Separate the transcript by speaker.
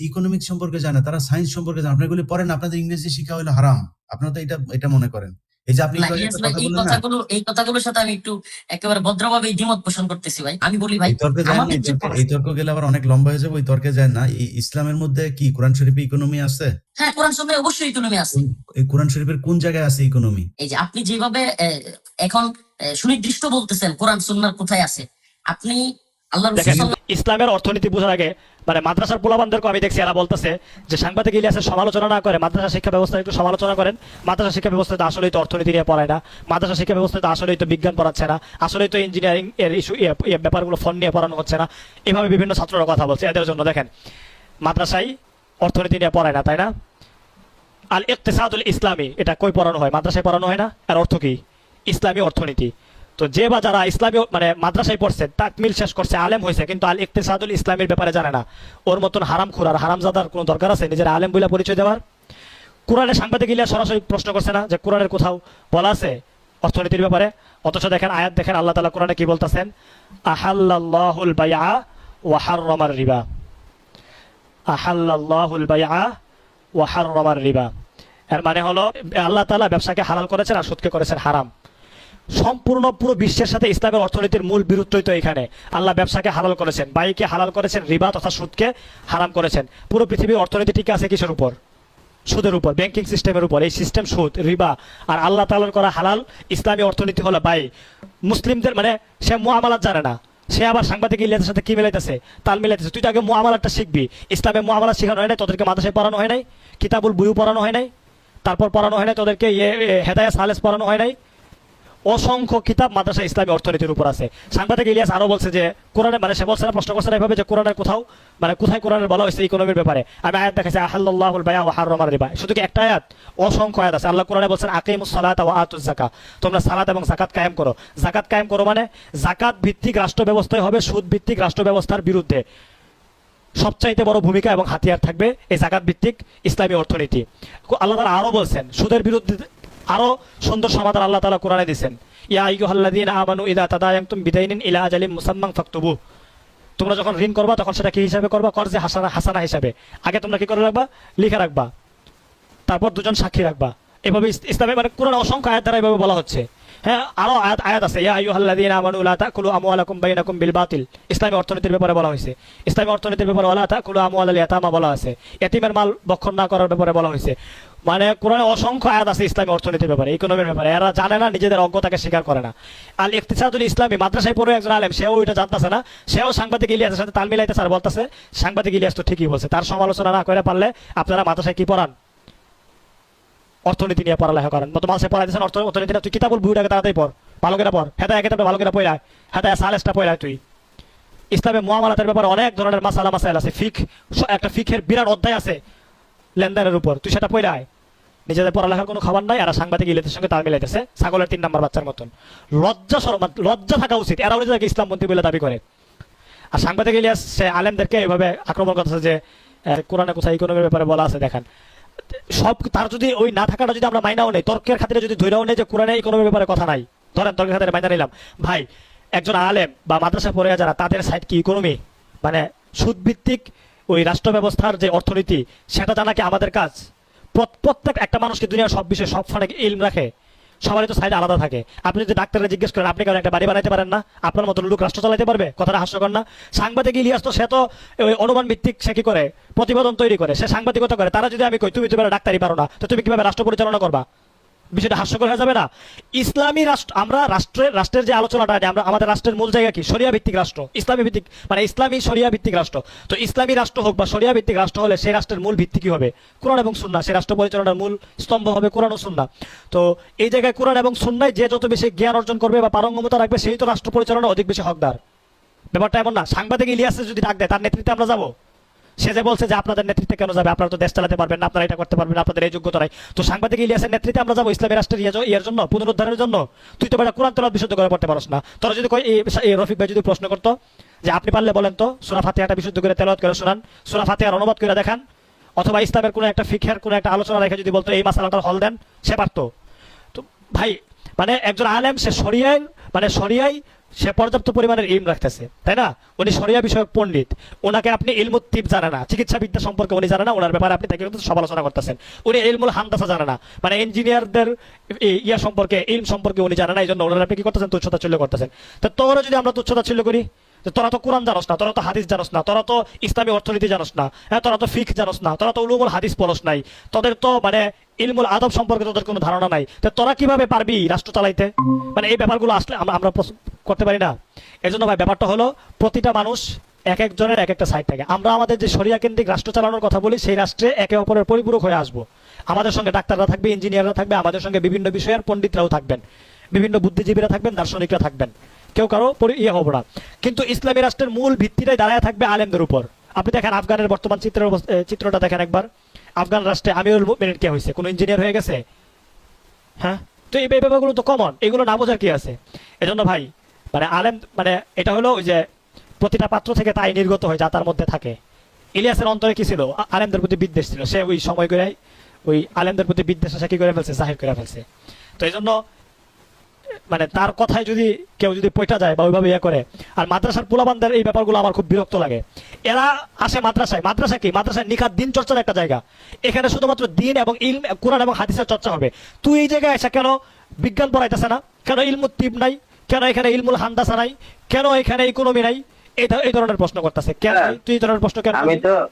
Speaker 1: Economics সম্পর্কে জানে তারা সায়েন্স সম্পর্কে জানে আপনি এগুলি পড়েন আপনাদের ইংরেজি শিক্ষা হলো হারাম। আপনারা তো এটা এটা মনে করেন। এই যে আপনি
Speaker 2: এই কথাগুলো এই কথাগুলোর সাথে আমি একটু একেবারে ভদ্রভাবে দ্বিমত পোষণ করতেছি ভাই। আমি বলি ভাই
Speaker 1: তর্কে যায় এই তর্কে- এই তর্ক গেলে আবার অনেক লম্বা হয়ে যাবে ওই তর্কে যায় না। ইসলামের মধ্যে কি কোরআন শরীফে ইকোনমি আছে?
Speaker 2: হ্যাঁ কোরআন সময় অবশ্যই ইকোনমি আছে।
Speaker 1: এই কোরআন শরীফের কোন জায়গায় আছে ইকোনমি
Speaker 2: এই যে আপনি যেভাবে এখন সুনির্দিষ্ট বলতেছেন কোরআন সুন্নার কোথায় আছে আপনি আল্লাহ
Speaker 3: ইসলামের অর্থনীতি বোঝার আগে মানে মাদ্রাসার পোলাবানদেরকে আমি দেখছি, এরা বলতেছে যে সাংবাদিক ইলিয়াসের সমালোচনা না করে, মাদ্রাসা শিক্ষা ব্যবস্থা একটু সমালোচনা করেন। মাদ্রাসা শিক্ষা ব্যবস্থা তো আসলেই তো অর্থনীতি নিয়ে পড়ায় না। মাদ্রাসা শিক্ষা ব্যবস্থা তো আসলেই তো বিজ্ঞান পড়াচ্ছে না। আসলেই তো ইঞ্জিনিয়ারিং এর ইস্যু ব্যাপারগুলো ফোন নিয়ে পড়ানো হচ্ছে না। এভাবে বিভিন্ন ছাত্ররা কথা বলছে, এদের জন্য দেখেন মাদ্রাসায় অর্থনীতি নিয়ে পড়ায় না, তাই না? আল ইকতেসাদুল ইসলামী, এটা কই পড়ানো হয়? মাদ্রাসায় পড়ানো হয় না? আর অর্থ কি? ইসলামী অর্থনীতি। তো যে বা যারা ইসলামী মানে মাদ্রাসায় পড়ছে তাকমিল শেষ করছে, আলেম হয়েছে, কিন্তু আল ইকতেসাদুল ইসলামের ব্যাপারে জানে না। ওর মতন হারাম খুরার হারামজাদার কোনো দরকার আছে? নিজের আলেম বইলা পরিচয় দেওয়ার? কোরআনের সাংবাদিক ইলিয়া সরাসরি প্রশ্ন করছে না যে কোরআনের কোথাও বলা আছে অর্থনীতির ব্যাপারে? অথচ দেখেন, আয়াত দেখেন, আল্লাহ তালা কোরআনে কি বলতেছেন? আহাল্লাহুল বাইআ ওয়া হাররামার রিবা। আহাল্লাহুল বাইআ ওয়া হাররামার রিবা। এর মানে হলো, আল্লাহ তালা ব্যবসাকে হালাল করেছেন আর সুদকে করেছেন হারাম। সম্পূর্ণ পুরো বিশ্বের সাথে ইসলামের অর্থনীতির মূল বিরুদ্ধই তো এখানে। আল্লাহ ব্যবসাকে হালাল করেছেন, বাইকে হালাল করেছেন, রিবা তথা সুদকে হারাম করেছেন। পুরো পৃথিবীর অর্থনীতি টিকে আছে কিসের উপর? সুদের উপর ব্যাংকিং সিস্টেমের উপর। এই সিস্টেম সুদ, রিবা আর আল্লাহ তালার করা হালাল ইসলামী অর্থনীতি হলো বাই মুসলিমদের মানে সে মুআমালাত জানে না। সে আবার সাংবাদিক ইলিয়াসের সাথে কি মিলাইতেছে? তাল মিলাইতেছে, তুই তো আগে মুআমালাতটা শিখবি। ইসলামে মুআমালাত শেখানো হয় নাই, তোদেরকে মাদ্রাসায় পড়ানো হয় নাই, কিতাবুল বুয়ু পড়ানো হয় নাই, তারপর পড়ানো হয় নাই তোদেরকে ইয়ে হেদায়া সালেস পড়ানো হয় নাই। অসংখ্য কিতাব মাদ্রাসা ইসলামী অর্থনীতির উপর আছে। সাংবাদিক ইলিয়াস আরও বলছে যে, কোরআনে মানে সে বলছে না, প্রশ্ন করছে না, এভাবে যে কোরআনের কোথাও মানে কোথায় কোরআনের বলা হয়েছে ইকোনমির ব্যাপারে। আমি আয়াত দেখাচ্ছি আহাল্লাহুল বায়া ওয়া হাররামার রিবা। শুধু কি একটা আয়াত? অসংখ্য আয়াত আছে। আল্লাহ কোরআনে বলছেন আকিমুস সালাতা ওয়া আতুজ যাকাত। তোমরা সালাত এবং জাকাত কায়েম করো। জাকাত কায়েম করো মানে জাকাত ভিত্তিক রাষ্ট্র ব্যবস্থায় হবে, সুদ ভিত্তিক রাষ্ট্র ব্যবস্থার বিরুদ্ধে। সবচাইতে বড় ভূমিকা এবং হাতিয়ার থাকবে এই জাকাত ভিত্তিক ইসলামী অর্থনীতি। আল্লাহ তালা আরও বলছেন, সুদের বিরুদ্ধে আরও সুন্দর সমাধান আল্লাহ তালা কোরআনে দিয়েছেন। ইয়া আইয়ুহাল্লাযীন আমানু ইযা বিদায় বিদাইনিন ইলা আজালিন মুসাম্মান ফাক্তবু। তোমরা যখন ঋণ করবা, তখন সেটা কি হিসাবে করবা? কর যে হাসানা হাসানা হিসাবে। আগে তোমরা কি করে রাখবা? লিখে রাখবা। তারপর দুজন সাক্ষী রাখবা। এভাবে ইস- ইসলামে মানে কোরআন অসংখ্য আয়ের দ্বারা এভাবে বলা হচ্ছে। হ্যাঁ আরও আয়াত আয়াত আছে। ইয়া আইয়ুহাল্লাযীনা আমানু লা তাকুলু আমওয়ালাকুম বাইনাকুম বিল বাতিল ইসলামী অর্থনীতির ব্যাপারে বলা হয়েছে। ইসলামী অর্থনীতির ব্যাপারে ওয়ালা তাকুলু আমওয়ালাল ইয়াতামা বলা আছে। এতিমের মাল বক্ষণ না করার ব্যাপারে বলা হয়েছে। মানে কোরআনে অসংখ্য আয়াত আছে ইসলামী অর্থনীতির ব্যাপারে, ইকোনমির ব্যাপারে। এরা জানে না, নিজেদের অজ্ঞতাকে স্বীকার করে না। আল ইকতিসাদুল ইসলামী, মাদ্রাসায় পড়ে একজন আলেম, সেও এটা জানতেছে না। সেও সাংবাদিক ইলিয়াসের সাথে তাল মিলাইতেছে আর বলতেছে, সাংবাদিক ইলিয়াস তো ঠিকই বলছে। তার সমালোচনা না করে পারলে আপনারা মাদ্রাসায় কি পড়ান? অর্থনীতি নিয়ে পড়ালেখা করেন। মতো মানুষের পড়াইতেছেন অর্থ অর্থনীতি তুই কিতাবুল বইটাকে তাড়াতাড়ি পড়। ভালো করে পড়। হেতা কিতাবটা ভালো করে পড়ায়। হেতা সালেসটা পড়ায় তুই। ইসলামে মুআমালাতের ব্যাপারে অনেক ধরনের মাসালা মাসাইল আছে। ফিক একটা ফিকের বিরাট অধ্যায় আছে লেনদেনের উপর। তুই সেটা পড়ায়। নিজেদের পড়ালেখার কোনো খাবার নাই। আর সাংবাদিক ইলিয়াসের সঙ্গে তাল মিলাইতেছে। ছাগলের তিন নাম্বার বাচ্চার মতন। লজ্জা সরম লজ্জা থাকা উচিত। এরাও নিজেকে ইসলামপন্থী বলে দাবি করে। আর সাংবাদিক ইলিয়াস, সে আলেমদেরকে এভাবে আক্রমণ করতেছে যে কোরআনে কোথায় ইকোনমির ব্যাপারে বলা আছে, দেখেন। সব তার যদি ওই না থাকাটা যদি আমরা মাইনাও নেই, তর্কের খাতিরে যদি ধৈরাও নেই যে কোরআনে কোনো ব্যাপারে কথা নাই। ধরেন তর্কের খাতিরে মাইনা নিলাম। ভাই, একজন আলেম বা মাদ্রাসা পড়ে যারা, তাদের সাইড কি ইকোনমি মানে সুদভিত্তিক ওই রাষ্ট্র ব্যবস্থার যে অর্থনীতি, সেটা জানা কি আমাদের কাজ? প্রত্যেক একটা মানুষকে দুনিয়ার সব বিষয়ে সব ফানে ইলম রাখে? সবারই তো সাইড আলাদা থাকে। আপনি যদি ডাক্তাররা জিজ্ঞেস করেন, আপনি কেন একটা বাড়ি বানাইতে পারেন না? আপনার মতো লোক রাষ্ট্র চালাতে পারবে? কথাটা হাস্যকর না? সাংবাদিক ইলিয়াস তো, সে তো ওই অনুমান ভিত্তিক সে কি করে? প্রতিবেদন তৈরি করে। সে সাংবাদিকতা করে। তারা যদি আমি কই, তুমি তুমি ডাক্তারি পারো না, তো তুমি কীভাবে রাষ্ট্র পরিচালনা করবা? বিষয়টা হাস্যকর হয়ে যাবে না। ইসলামী রাষ্ট্র, আমরা রাষ্ট্রের রাষ্ট্রের যে আলোচনাটা আমরা আমাদের রাষ্ট্রের মূল জায়গা কি? শরিয়া ভিত্তিক রাষ্ট্র। ইসলামী ভিত্তিক মানে ইসলামী শরিয়া ভিত্তিক রাষ্ট্র। তো ইসলামী রাষ্ট্র হোক বা শরিয়া ভিত্তিক রাষ্ট্র হলে সেই রাষ্ট্রের মূল ভিত্তি কি হবে? কোরআন এবং সুন্না সেই রাষ্ট্র পরিচালনার মূল স্তম্ভ হবে কোরআন ও সুন্না তো এই জায়গায় কোরআন এবং সুন্নায় যে যত বেশি জ্ঞান অর্জন করবে বা পারঙ্গমতা রাখবে, সেই তো রাষ্ট্র পরিচালনা অধিক বেশি হকদার। ব্যাপারটা এমন না। সাংবাদিক ইলিয়াসে যদি ডাক দেয়, তার নেতৃত্বে আমরা যাব? সে যে বলছে যে আপনাদের নেতৃত্বে কেন যাবে, আপনারা তো দেশ চালাতে পারবেন না, আপনারা এটা করতে পারবেন আপনাদের এই যোগ্যতা তো সাংবাদিক ইলিয়াসের নেতৃত্বে আমরা যাব ইসলামী রাষ্ট্রের ইয়ে- ইয়ের জন্য, পুনরুদ্ধারের জন্য। তুই তো বেটা কোরআন তেলাওয়াত বিশুদ্ধ করে পড়তে পারস না। তোরা যদি এই- রফিক ভাই যদি প্রশ্ন করতো যে আপনি পারলে বলেন তো, সুরা ফাতিহাটা বিশুদ্ধ করে তেলাওয়াত করে শোনান, সুরা ফাতিহার অনুবাদ করে দেখান, অথবা ইসলামের কোনো একটা ফিখের কোনো একটা আলোচনা রেখে যদি বলতো, এই মাসালাটার হল দেন, সে পারতো। তো ভাই মানে একজন আলেম, সে সরিয়ায় মানে সরিয়াই সে পর্যাপ্ত পরিমাণের ইলম রাখতেছে, তাই না? উনি সরিয়া বিষয়ক পণ্ডিত। ওনাকে আপনি ইলমুত্তিব জানে না, চিকিৎসাবিদ্যা সম্পর্কে উনি জানে না ওনার ব্যাপারে আপনি তাকে কিন্তু সমালোচনা করতেছেন। উনি ইলমুল হান্দাসা জানে না মানে ইঞ্জিনিয়ারদের ইয়া সম্পর্কে, ইলম সম্পর্কে উনি জানে না এই জন্য ওনার আপনি কি করতেছেন? তুচ্ছতা চল্য করতেছেন। তো তোরা যদি আমরা তুচ্ছতা চল্য করি তো তোরা তো কোরআন জানোস না, তোরা তো হাদিস জানোস না, তোরা তো ইসলামী অর্থনীতি জানোস না হ্যাঁ তোরা তো ফিক জানোস না, তোরা তো উলুমুল হাদিস পড়স নাই, তোদের তো মানে ইলমুল আদব সম্পর্কে তোদের কোনো ধারণা নাই, তো তোরা কীভাবে পারবি রাষ্ট্র চালাইতে? মানে এই ব্যাপারগুলো আসলে আমরা করতে পারি না। এর জন্য ভাই, ব্যাপারটা হলো প্রতিটা মানুষ এক একজনের এক একটা সাইড থাকে। আমরা আমাদের যে সরিয়া কেন্দ্রিক রাষ্ট্র চালানোর কথা বলি, সেই রাষ্ট্রে একে অপরের পরিপূরক হয়ে আসব। আমাদের সঙ্গে ডাক্তাররা থাকবে, ইঞ্জিনিয়াররা থাকবে, আমাদের সঙ্গে বিভিন্ন বিষয়ের পণ্ডিতরাও থাকবেন, বিভিন্ন বুদ্ধিজীবীরা থাকবেন, দার্শনিকরা থাকবেন। কেউ কারও ইয়ে হব না। কিন্তু ইসলামী রাষ্ট্রের মূল ভিত্তিটাই দাঁড়ায় থাকবে আলেমদের উপর। আপনি দেখেন আফগানের বর্তমান চিত্রের চিত্রটা দেখেন একবার। আফগান রাষ্ট্রে আমিরুল মুমিনিন কে হয়েছে কোনো ইঞ্জিনিয়ার হয়ে গেছে? হ্যাঁ? তো এই ব্যাপারগুলো তো কমন এগুলো না বোঝার কি আছে? এজন্য ভাই মানে আলেম মানে এটা হলো ওই যে প্রতিটা পাত্র থেকে তাই নির্গত হয়, যা তার মধ্যে থাকে। ইলিয়াসের অন্তরে কি ছিল? আলেমদের প্রতি বিদ্বেষ ছিল। সে ওই সময় করে ওই আলেমদের প্রতি বিদ্বেষ সে কি করে ফেলছে? জাহির করে ফেলছে। তো এই জন্য মানে তার কথায় যদি কেউ যদি পয়টা যায় বা ওইভাবে ইয়ে করে আর মাদ্রাসার পোলাবানদের এই ব্যাপারগুলো আমার খুব বিরক্ত লাগে। এরা আসে মাদ্রাসায়। মাদ্রাসা কি? মাদ্রাসায় নিখাত দিন চর্চার একটা জায়গা। এখানে শুধুমাত্র দিন এবং ইলম কোরআন এবং হাদিসের চর্চা হবে। তুই এই জায়গায় এসে কেন বিজ্ঞান পড়াইতেছে না? কেন ইলমুত্তিব নাই? কেন এখানে ইলমুল হান্দাসা নাই? কেন এখানে ইকোনমি নাই? এই ধ- এই ধরনের প্রশ্ন করতেছে। কেন
Speaker 4: হ্যাঁ।
Speaker 3: তুই এই ধরনের প্রশ্ন কেন
Speaker 4: আমি তো